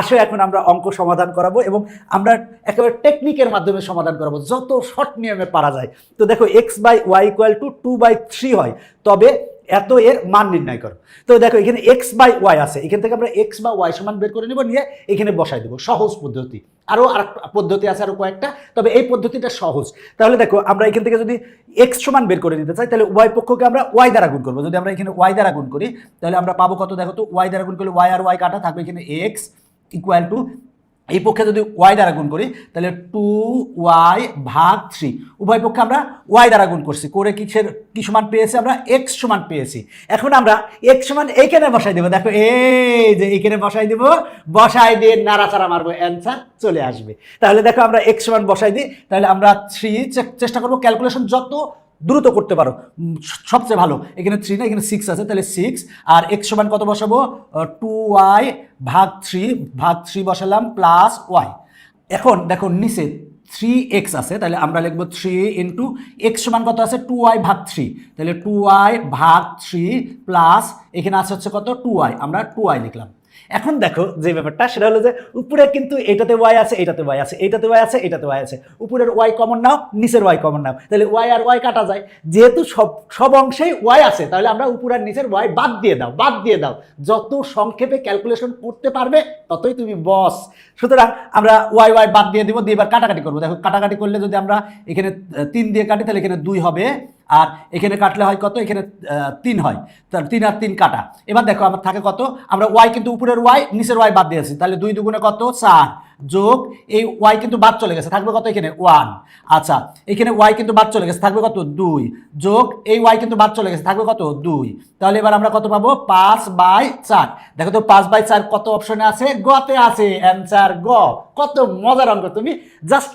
আসে, এখন আমরা অঙ্ক সমাধান করাবো এবং আমরা একেবারে টেকনিকের মাধ্যমে সমাধান করাবো। যত শর্ট নিয়মে পারা যায়। তো দেখো x by y equal to two by three হয়। তবে এত এর মান নির্ণয় করো। তো দেখো, এখানে এক্স বাই ওয়াই আছে। এখান থেকে আমরা এক্স বা ওয়াই সমান বের করে নেব, নিয়ে এখানে বসাই দেবো। সহজ পদ্ধতি। আরও আর পদ্ধতি আছে আরও কয়েকটা। তবে এই পদ্ধতিটা সহজ। তাহলে দেখো, আমরা এখান থেকে যদি এক্স সমান বের করে নিতে চাই, তাহলে ওয়াই পক্ষকে আমরা ওয়াই দ্বারা গুণ করব। যদি আমরা এখানে ওয়াই দ্বারা গুণ করি, তাহলে আমরা পাবো কত? দেখো তো ওয়াই দ্বারা গুণ করলে ওয়াই আর ওয়াই কাটা থাকবে এখানে এক্স ইকুয়াল টু এই পক্ষে যদি ওয়াই দ্বারা গুণ করি, তাহলে টু ওয়াই ভাগ থ্রি উভয় পক্ষে আমরা ওয়াই দ্বারা গুণ করছি। করে কিসের, কি সমান পেয়েছি আমরা? এক্স সমান পেয়েছি। এখন আমরা এক্স সমান এইখানে বসাই দেবো। দেখো, এই যে এইখানে বসাই দেবো, বসাই দিয়ে নাড়াচাড়া মারবো অ্যান্সার চলে আসবে। তাহলে দেখো আমরা এক্স সমান বসাই দিই। তাহলে আমরা থ্রি চেষ্টা করব। ক্যালকুলেশন যত দ্রুত করতে পারো। সবচেয়ে ভালো। এখানে থ্রি না, এখানে সিক্স আছে, তাহলে সিক্স আর এক্স সমান কত বসাবো? টু ওয়াই ভাগ থ্রি ভাগ থ্রি বসালাম প্লাস ওয়াই এখন দেখো নিচে থ্রি এক্স আছে, তাহলে আমরা লিখব থ্রি ইন্টু এক্স সমান কত আছে? টু ওয়াই ভাগ থ্রি তাহলে টু ওয়াই ভাগ থ্রি প্লাস এখানে আছে হচ্ছে কত? টু ওয়াই আমরা টু ওয়াই লিখলাম। এখন দেখো যে ব্যাপারটা, সেটা হলো যে উপরে কিন্তু এটাতে ওয়াই আছে, এটাতে ওয়াই আছে, এটাতে ওয়াই আছে, এটাতে ওয়াই আছে। উপরের ওয়াই কমন নাও, নিচের ওয়াই কমন নাও। তাহলে ওয়াই আর ওয়াই কাটা যায়। যেহেতু সব সব অংশেই ওয়াই আছে, তাহলে আমরা উপর আর নিচের ওয়াই বাদ দিয়ে দাও, বাদ দিয়ে দাও। যত সংক্ষেপে ক্যালকুলেশন করতে পারবে, ততই তুমি বস সুতরাং আমরা ওয়াই ওয়াই বাদ দিয়ে দিব, দিয়ে এবার কাটাকাটি করব। দেখো, কাটাকাটি করলে যদি আমরা এখানে তিন দিয়ে কাটি, তাহলে এখানে দুই হবে। আর এখানে কাটলে হয় কত? এখানে তিন হয়। তাহলে তিন আর তিন কাটা। এবার দেখো, আমার থাকে কত? আমরা ওয়াই কিন্তু উপরের ওয়াই নিচের ওয়াই বাদ দিয়েছি। তাহলে দুই দুগুণে কত? চার। যোগ, এই ওয়াই কিন্তু বাদ চলে গেছে। থাকবে কত এখানে? ওয়ান আচ্ছা এখানে ওয়াই কিন্তু বাদ চলে গেছে। থাকবে কত? দুই। যোগ, এই ওয়াই কিন্তু বাদ চলে গেছে। থাকবে কত? দুই। তাহলে এবার আমরা কত পাবো? পাঁচ বাই চার। দেখো তো, পাঁচ বাই চার কত অপশনে আছে? গতে আছে। অ্যান্সার গ। কত মজার অঙ্ক তুমি। জাস্ট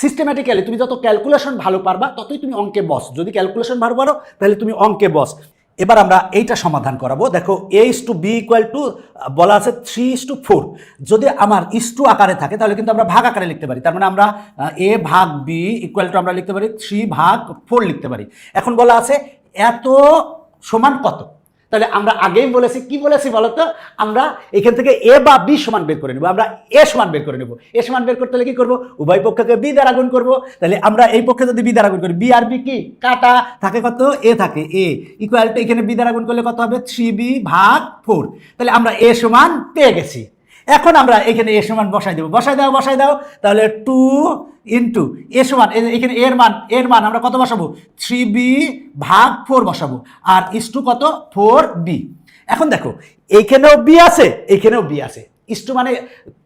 সিস্টেম্যাটিক্যালি তুমি যত ক্যালকুলেশন ভালো পারবা, ততই তুমি অঙ্কে বস যদি ক্যালকুলেশন ভালো পারো, তাহলে তুমি অঙ্কে বস এবার আমরা এইটা সমাধান করাবো। দেখো a is to b equal to বলা আছে থ্রি ইস টু ফোর যদি আমার ইস টু আকারে থাকে, তাহলে কিন্তু আমরা ভাগ আকারে লিখতে পারি। তার মানে আমরা এ ভাগ বি ইকুয়াল টু আমরা লিখতে পারি থ্রি ভাগ ফোর লিখতে পারি। এখন বলা আছে এত সমান কত? তাহলে আমরা আগেই বলেছি, কি বলেছি বলতো? আমরা এখান থেকে এ বা বি সমান বের করে নেব, আমরা এ সমান বের করে নেব। এ সমান বের করতে হলে কি করব? উভয় পক্ষকে বি দ্বারা গুণ করব। তাহলে আমরা এই পক্ষে যদি বি দ্বারা গুণ করি, বি আর বি কি? কাটা, থাকে কত? এ থাকে, এ। ইকুয়াল টু এখানে বি দ্বারা গুণ করলে কত হবে? থ্রি বি ভাগ ফোর তাহলে আমরা এ সমান পেয়ে গেছি। এখন আমরা এখানে এ সমান বসাই দেবো। বসাই দাও বসাই দাও, তাহলে টু ইন্টু এ সমান এখানে এর মান এর মান আমরা কত বসাবো? থ্রি বি ভাগ ফোর বসাবো, আর ইস টু কত? ফোর বি এখন দেখো এইখানেও বি আছে এইখানেও বি আছে। ইস্টু মানে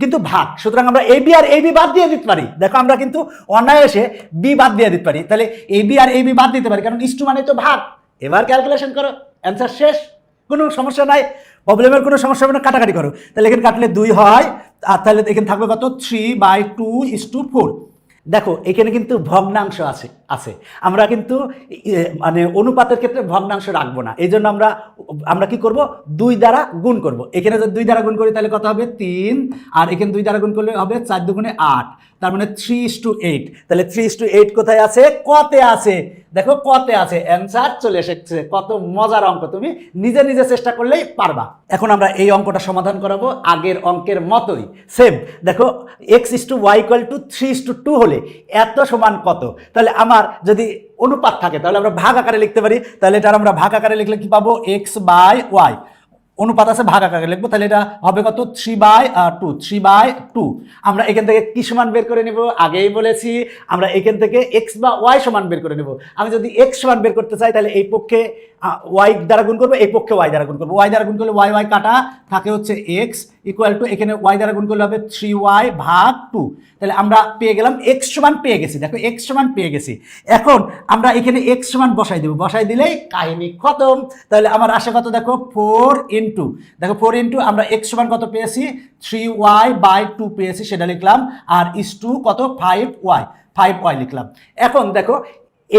কিন্তু ভাগ, সুতরাং আমরা A B R A B বাদ দিয়ে দিতে পারি। দেখো আমরা কিন্তু অনায়াসে বি বাদ দিয়ে দিতে পারি। তাহলে A B R A B বাদ দিতে পারি, কারণ ইস্টু মানে তো ভাগ। এবার ক্যালকুলেশন করো অ্যান্সার শেষ, কোনো সমস্যা নাই। প্রবলেমের কোনো সমস্যা হবে না, কাটাকাটি করো। তাহলে এখানে কাটলে দুই হয়, আর তাহলে এখানে থাকবে কত? Three by two is to four দেখো, এখানে কিন্তু ভগ্নাংশ আছে। আছে। আমরা কিন্তু মানে অনুপাতের ক্ষেত্রে ভগ্নাংশ রাখব না। এই জন্য আমরা আমরা কি করব? দুই দ্বারা গুণ করব। এখানে যদি দুই দ্বারা গুণ করি, তাহলে কত হবে? তিন। আর এখানে দুই দ্বারা গুণ করলে হবে চার দুগুণে আট। তার মানে three is to eight three three is to eight কোথায় আছে? কতে আছে। দেখো কতে আছে। অ্যান্সার চলে এসেছে। কত মজার অঙ্ক। তুমি নিজে নিজে চেষ্টা করলেই পারবা। এখন আমরা এই অঙ্কটা সমাধান করাবো আগের অঙ্কের মতোই। সেম দেখো x is to y equal to three to two হলে এত সমান কত? তাহলে আমার যদি অনুপাত থাকে, তাহলে আমরা ভাগ আকারে লিখতে পারি, তাহলে এটা আমরা ভাগ আকারে লিখলে কি পাবো? এক্স বাই ওয়াই অনুপাত আছে ভাগ আকারে লিখব, তাহলে এটা হবে কত? Three by two three by two আমরা এখান থেকে কি সমান বের করে নেব? আগেই বলেছি, আমরা এখান থেকে এক্স বা ওয়াই সমান বের করে নেব। আমি যদি এক্স সমান বের করতে চাই, তাহলে এই পক্ষে ওয়াই দ্বারা গুণ করব, এই পক্ষে ওয়াই দ্বারা গুণ করব। ওয়াই দ্বারা গুণ করলে ওয়াই ওয়াই কাটা থাকে হচ্ছে এক্স ইকুয়াল টু এখানে ওয়াই দ্বারা গুণ করলে হবে থ্রি ওয়াই ভাগ টু তাহলে আমরা পেয়ে গেলাম এক্স সমান পেয়ে গেছি। দেখো এক্স সমান পেয়ে গেছি। এখন আমরা এখানে এক্স সমান বসাই দেবো। বসাই দিলেই কাহিনী খতম। তাহলে আমার আসে কত দেখো? ফোর ইন্টু দেখো ফোর ইন্টু আমরা এক্স সমান কত পেয়েছি? থ্রি ওয়াই বাই টু পেয়েছি, সেটা লিখলাম। আর ইস টু কত? ফাইভ ওয়াই ফাইভ ওয়াই লিখলাম। এখন দেখো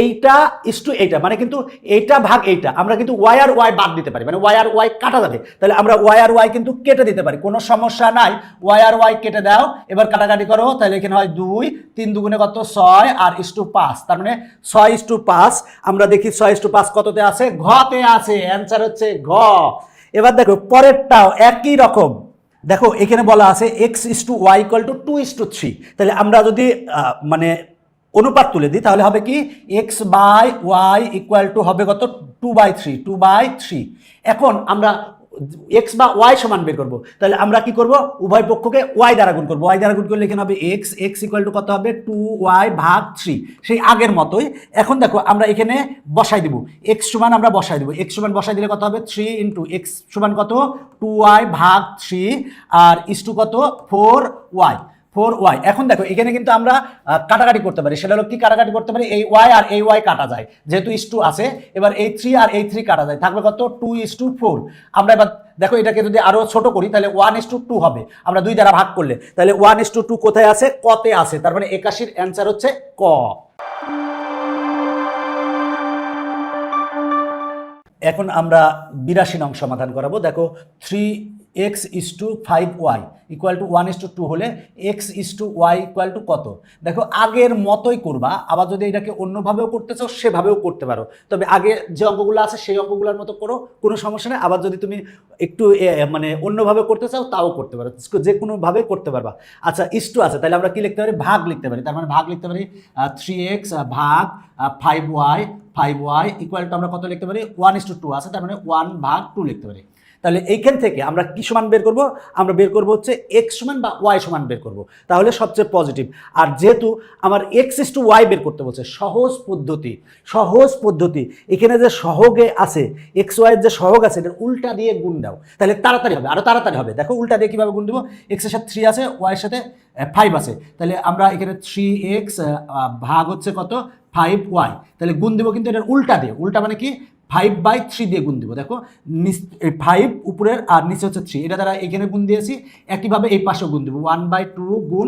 এইটা ইস টু এইটা মানে কিন্তু এইটা ভাগ এইটা। আমরা কিন্তু ওয়াই আর ওয়াই বাদ দিতে পারি মানে ওয়াই আর ওয়াই কাটা যাবে। তাহলে আমরা ওয়াই আর ওয়াই কিন্তু কেটে দিতে পারি, কোনো সমস্যা নাই। ওয়াই আর ওয়াই কেটে দাও, এবার কাটাকাটি করো, তাহলে এখানে হয় দুই, তিন দুগুণে কত? ছয়, আর ইস টু পাঁচ তার মানে ছয় ইস টু পাঁচ আমরা দেখি ছয় ইস টু পাঁচ কততে আছে? ঘতে আছে অ্যান্সার হচ্ছে ঘ। এবার দেখো, পরেরটাও একই রকম। দেখো, এখানে বলা আছে x is to y equal to two is to three তাহলে আমরা যদি মানে অনুপাত তুলে দিই, তাহলে হবে কি? X by y equal to হবে কত? Two by three two by three এখন আমরা এক্স বা ওয়াই সমান বের করব। তাহলে আমরা কি করব? উভয় পক্ষকে ওয়াই দ্বারা গুণ করব। ওয়াই দ্বারা গুণ করলে এখানে হবে এক্স এক্স ইকুয়াল টু কত হবে? টু ওয়াই ভাগ থ্রি সেই আগের মতোই। এখন দেখো, আমরা এখানে বসাই দিব। এক্স সমান আমরা বসাই দিব। এক্স সমান বসাই দিলে কত হবে? থ্রি ইন্টু এক্স সমান কত? টু ওয়াই ভাগ থ্রি আর ইস টু কত? ফোর ওয়াই ফোর ওয়াই এখন দেখো, এখানে কিন্তু আমরা কাটাকাটি করতে পারি। সেটা হলো কি কাটাকাটি করতে পারি? এই ওয়াই আর এই ওয়াই কাটা যায়। যেহেতু ইস টু আছে, এবার এই থ্রি আর এই থ্রি কাটা যায়। থাকবে কত? টু ইস টু ফোর আমরা এবার, দেখো, এটাকে যদি আরও ছোট করি, তাহলে ওয়ান ইস টু টু হবে। আমরা দুই দ্বারা ভাগ করলে। তাহলে ওয়ান ইস টু টু কোথায় আছে? কতে আছে। তার মানে একাশির অ্যান্সার হচ্ছে ক। এখন আমরা বিরাশি নং সমাধান করাবো। দেখো three x is to five y equal to one is to two হলে x is to y equal to কত? দেখো, আগের মতোই করবা, আবার যদি এটাকে অন্যভাবেও করতে চাও, সেভাবেও করতে পারো। তবে আগে যে অঙ্কগুলো আছে, সেই অঙ্কগুলোর মতো করো, কোনো সমস্যা নেই। আবার যদি তুমি একটু মানে অন্যভাবে করতে চাও, তাও করতে পারো। যে কোনোভাবে করতে পারবা। আচ্ছা ইস টু আছে, তাহলে আমরা কি লিখতে পারি? ভাগ লিখতে পারি। তার মানে ভাগ লিখতে পারি থ্রি এক্স ভাগ five y five y equal to আমরা কত লিখতে পারি? ওয়ান ইস টু টু আছে, তার মানে ওয়ান ভাগ টু লিখতে পারি। তাহলে এইখান থেকে আমরা কি সমান বের করব? আমরা বের করব হচ্ছে এক্স সমান বা ওয়াই সমান বের করব। তাহলে সবচেয়ে পজিটিভ আর যেহেতু আমার এক্স ইস টু ওয়াই বের করতে বলছে, সহজ পদ্ধতি সহজ পদ্ধতি। এখানে যে সহগে আছে এক্স ওয়াইয়ের যে সহগ আছে এটা উল্টা দিয়ে গুণ দাও। তাহলে তাড়াতাড়ি হবে আরও তাড়াতাড়ি হবে। দেখো উল্টা দিয়ে কীভাবে গুণ দেবো? এক্সের সাথে থ্রি আছে ওয়াইয়ের সাথে ফাইভ আছে। তাহলে আমরা এখানে থ্রি এক্স ভাগ হচ্ছে কত? ফাইভ ওয়াই তাহলে গুণ দেবো কিন্তু এটার উল্টা দিয়ে। উল্টা মানে কি? ফাইভ বাই থ্রি দিয়ে গুণ দিব, দেখো ফাইভ উপরের আর নিচে হচ্ছে থ্রি এটা দ্বারা এখানে গুণ দিয়েছি, একইভাবে এই পাশেও গুণ দেবো ওয়ান বাই টু গুণ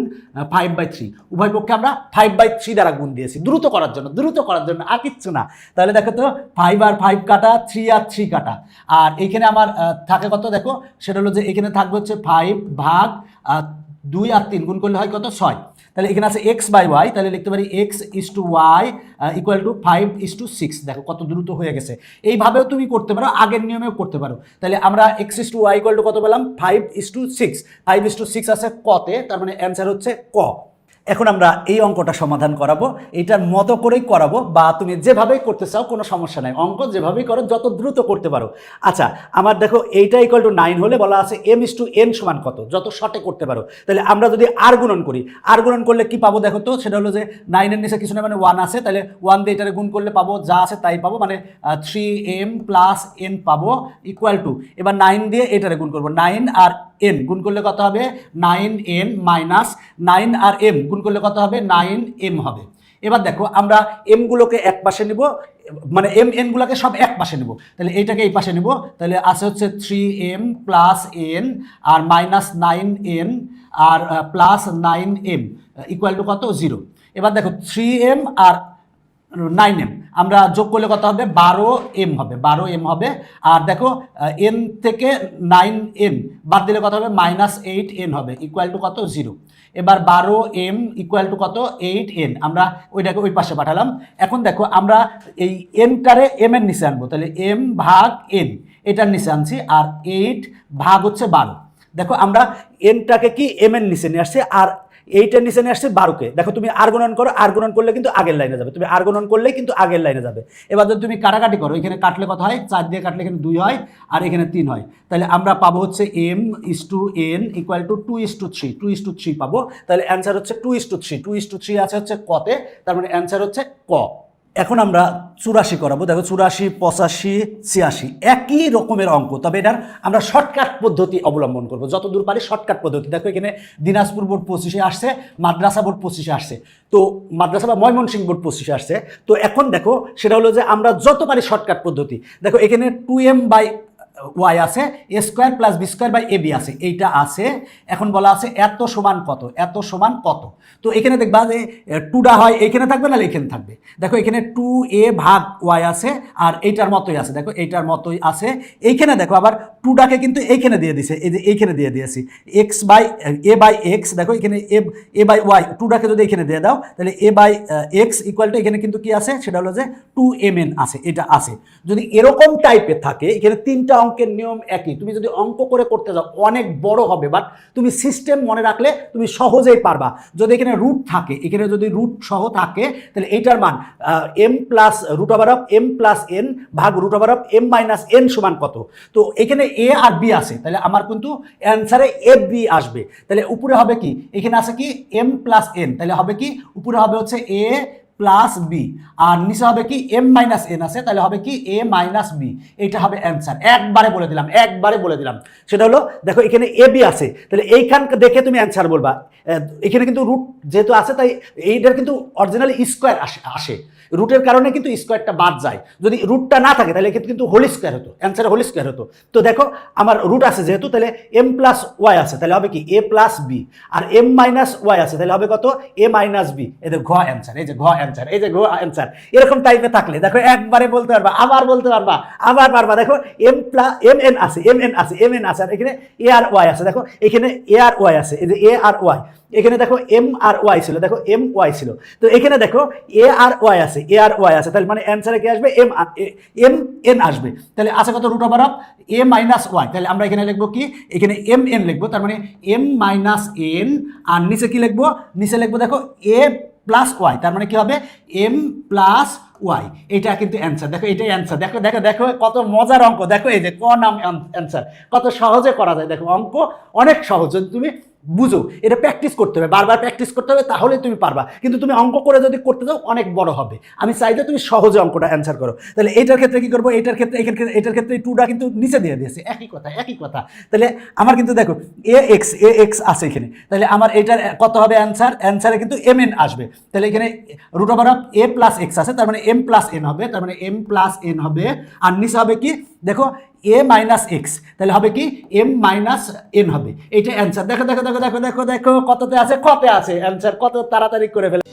ফাইভ বাই থ্রি উভয় পক্ষে আমরা ফাইভ বাই থ্রি দ্বারা গুণ দিয়েছি, দ্রুত করার জন্য, দ্রুত করার জন্য আর কিচ্ছু না, তাহলে দেখো তো ফাইভ আর ফাইভ কাটা থ্রি আর থ্রি কাটা, আর এখানে আমার থাকে কত দেখো, সেটা হলো যে এখানে থাকবে হচ্ছে ফাইভ ভাগ দুই আর তিন, গুণ করলে হয় কত? ছয়। তাহলে এখানে আছে এক্স বাই ওয়াই তাহলে লিখতে পারি x is to y equal to five is to six দেখো কত দ্রুত হয়ে গেছে। এইভাবেও তুমি করতে পারো, আগের নিয়মেও করতে পারো। তাহলে আমরা x is to y equal to কত পেলাম? Five is to six five is to six আছে কতে, তার মানে অ্যান্সার হচ্ছে ক। এখন আমরা এই অঙ্কটা সমাধান করাবো। এটার মতো করেই করাবো বা তুমি যেভাবেই করতে চাও, কোনো সমস্যা নাই। অঙ্ক যেভাবেই করো, যত দ্রুত করতে পারো। আচ্ছা আমার দেখো এইটা ইকুয়াল টু নাইন হলে বলা আছে এম ইস টু এন সমান কত? যত শর্টে করতে পারো। তাহলে আমরা যদি আর গুণন করি আর গুণন করলে কি পাবো দেখো তো? সেটা হলো যে নাইনের নিচে কিছু না মানে ওয়ান আছে। তাহলে ওয়ান দিয়ে এটারে গুণ করলে পাবো যা আছে তাই পাবো। মানে থ্রি এম প্লাস এন পাবো ইকুয়াল টু এবার নাইন দিয়ে এটারে গুণ করব। নাইন আর এন গুণ করলে কত হবে? নাইন এন মাইনাস নাইন আর এম গুণ করলে কত হবে? নাইন এম হবে। এবার দেখো, আমরা এমগুলোকে এক পাশে নিব মানে এম এনগুলোকে সব এক পাশে নেব। তাহলে এইটাকে এই পাশে নেব, তাহলে আছে হচ্ছে থ্রি এম প্লাস এন আর minus nine n R plus nine m equal to কত? জিরো এবার দেখো থ্রি এম আর নাইন এম আমরা যোগ করলে কত হবে? বারো এম হবে। বারো এম হবে। আর দেখো এন থেকে নাইন এন বাদ দিলে কত হবে? মাইনাস এইট এন হবে। ইকুয়াল টু কত? জিরো এবার বারো এম ইকুয়াল টু কত? এইট এন আমরা ওইটাকে ওই পাশে পাঠালাম। এখন দেখো, আমরা এই এনটারে এম এর নিচে আনব। তাহলে এম ভাগ এন এটার নিচে আনছি। আর এইট ভাগ হচ্ছে বারো। দেখো, আমরা এনটাকে কি এম এর নিচে নিয়ে আসছি? আর এইটার নিচে নিয়ে আসছে বারোকে। দেখো তুমি আর গুণন করো আর গুণন করলে কিন্তু আগের লাইনে যাবে। তুমি আর করলে কিন্তু আগের লাইনে যাবে। এবার যদি তুমি কাটাকাটি করো, এখানে কাটলে কত হয়? চার দিয়ে কাটলে এখানে দুই হয়, আর এখানে তিন হয়। তাহলে আমরা পাবো হচ্ছে m is to n equal to two is to three two is to three পাবো। তাহলে অ্যান্সার হচ্ছে two is to three two is to three আছে হচ্ছে কতে, তার মানে অ্যান্সার হচ্ছে ক। এখন আমরা চুরাশি করাবো। দেখো, চুরাশি, পঁচাশি, ছিয়াশি, একই রকমের অঙ্ক। তবে এটার আমরা শর্টকাট পদ্ধতি অবলম্বন করব। যত দূর পারি শর্টকাট পদ্ধতি। দেখো, এখানে দিনাজপুর বোর্ড পঁচিশে আসছে, মাদ্রাসা বোর্ড পঁচিশে আসছে। তো মাদ্রাসা বা ময়মনসিংহ বোর্ড পঁচিশে আসছে। তো এখন দেখো, সেটা হলো যে আমরা যত পারি শর্টকাট পদ্ধতি। দেখো, এখানে টু এম বাই ওয়াই আছে a square plus b square by a b আছে, এইটা আছে, এখন বলা আছে এত সমান কত, এত সমান কত। তো এখানে দেখবা যে টুডা হয়, এখানে থাকবে না এখানে থাকবে। দেখো এখানে টু এ ভাগ ওয়াই আছে, আর এইটার মতোই আছে, দেখো এইটার মতোই আছে। এইখানে দেখো আবার টুটাকে কিন্তু এইখানে দিয়ে দিছে, এই যে এইখানে দিয়ে দিয়েছি। X by a by x দেখো এখানে এ এ বাই ওয়াই টুটাকে যদি এখানে দিয়ে দাও, তাহলে a by x equal to এখানে কিন্তু কি আছে? সেটা হলো যে টু এম এন আছে, এটা আছে। যদি এরকম টাইপের থাকে, এখানে তিনটা অঙ্কের নিয়ম একই। তুমি যদি অঙ্ক করে করতে যাও, অনেক বড় হবে বাট তুমি সিস্টেম মনে রাখলে তুমি সহজেই পারবা। যদি এখানে রুট থাকে, এখানে যদি রুট সহ থাকে, তাহলে এইটার মান m plus root over of m plus n ভাগ root over of m minus n সমান কত? তো এখানে এ আর বি আছে, তাহলে আমার কিন্তু অ্যান্সারে এ বি আসবে। তাহলে উপরে হবে কি? এখানে আছে কি এম প্লাস এন তাহলে হবে কি? উপরে হবে হচ্ছে এ প্লাস বি আর নিচে হবে কি এম মাইনাস এন আছে, তাহলে হবে কি এ মাইনাস বি এটা হবে অ্যান্সার একবারে বলে দিলাম, একবারে বলে দিলাম। সেটা হলো, দেখো এখানে এ বি আছে, তাহলে এইখান দেখে তুমি অ্যান্সার বলবা। এখানে কিন্তু রুট যেহেতু আছে, তাই এইটার কিন্তু অরিজিনালি স্কোয়ার আসে আসে। রুটের কারণে কিন্তু স্কোয়ারটা বাদ যায়। যদি রুটটা না থাকে, তাহলে কিন্তু হোল স্কোয়ার হতো অ্যান্সার হোল স্কোয়ার হতো। তো দেখো, আমার রুট আছে যেহেতু, তাহলে এম প্লাস ওয়াই আছে, তাহলে হবে কি? এ প্লাস বি আর এম মাইনাস ওয়াই আছে, তাহলে হবে কত? এ মাইনাস বি যে ঘ অ্যান্সার এই যে ঘ অ্যান্সার এই যে ঘ অ্যান্সার এরকম টাইপে থাকলে, দেখো, একবারে বলতে পারবা, আবার বলতে পারবা, আবার পারবা। দেখো এম প্লাস এম এন আছে এম এন আছে এম এন আছে, আর এখানে এ আর ওয়াই আছে। দেখো, এখানে এ আর ওয়াই আছে, এই যে এ আর ওয়াই এখানে দেখো এম আর ওয়াই ছিল, দেখো এম ওয়াই ছিল। তো এখানে দেখো এ আর ওয়াই আছে এ আর ওয়াই আছে, তাহলে মানে অ্যান্সারে কি আসবে? এম এম এন আসবে। তাহলে আছে কত root over of a minus y তাহলে আমরা এখানে লিখব কি? এখানে এম এন লিখব, তার মানে এম মাইনাস এন আর নিচে কি লিখব? নিচে লিখব দেখো এ প্লাস ওয়াই তার মানে কি হবে? এম প্লাস ওয়াই এটা কিন্তু অ্যান্সার দেখো, এটাই অ্যান্সার দেখো দেখো দেখো, কত মজার অঙ্ক। দেখো, এই যে ক নাম অ্যান্সার কত সহজে করা যায়। দেখো, অঙ্ক অনেক সহজ। যদি তুমি বুঝো, এটা প্র্যাকটিস করতে হবে। বারবার প্র্যাকটিস করতে হবে তাহলে তুমি পারবা। কিন্তু তুমি অঙ্ক করে যদি করতে যাও, অনেক বড় হবে। আমি চাইলে তুমি সহজে অঙ্কটা অ্যান্সার করো। তাহলে এটার ক্ষেত্রে কি করব? এটার ক্ষেত্রে, এখান ক্ষেত্রে, এটার ক্ষেত্রে টুটা কিন্তু নিচে দিয়ে দিয়েছে। একই কথা একই কথা। তাহলে আমার কিন্তু দেখো এ এক্স এ এক্স আছে এখানে। তাহলে আমার এটার কত হবে অ্যান্সার অ্যান্সারে কিন্তু এম এন আসবে। তাহলে এখানে root over of a plus x আছে। তার মানে এম প্লাস এন হবে, তার মানে এম প্লাস এন হবে। আর নিচে হবে কি? দেখো এ মাইনাস এক্স তাহলে হবে কি? এম মাইনাস এন হবে। এইটা অ্যান্সার দেখো দেখো দেখো দেখো দেখো দেখো, কততে আছে? কতে আছে। অ্যান্সার কত তাড়াতাড়ি করে ফেলে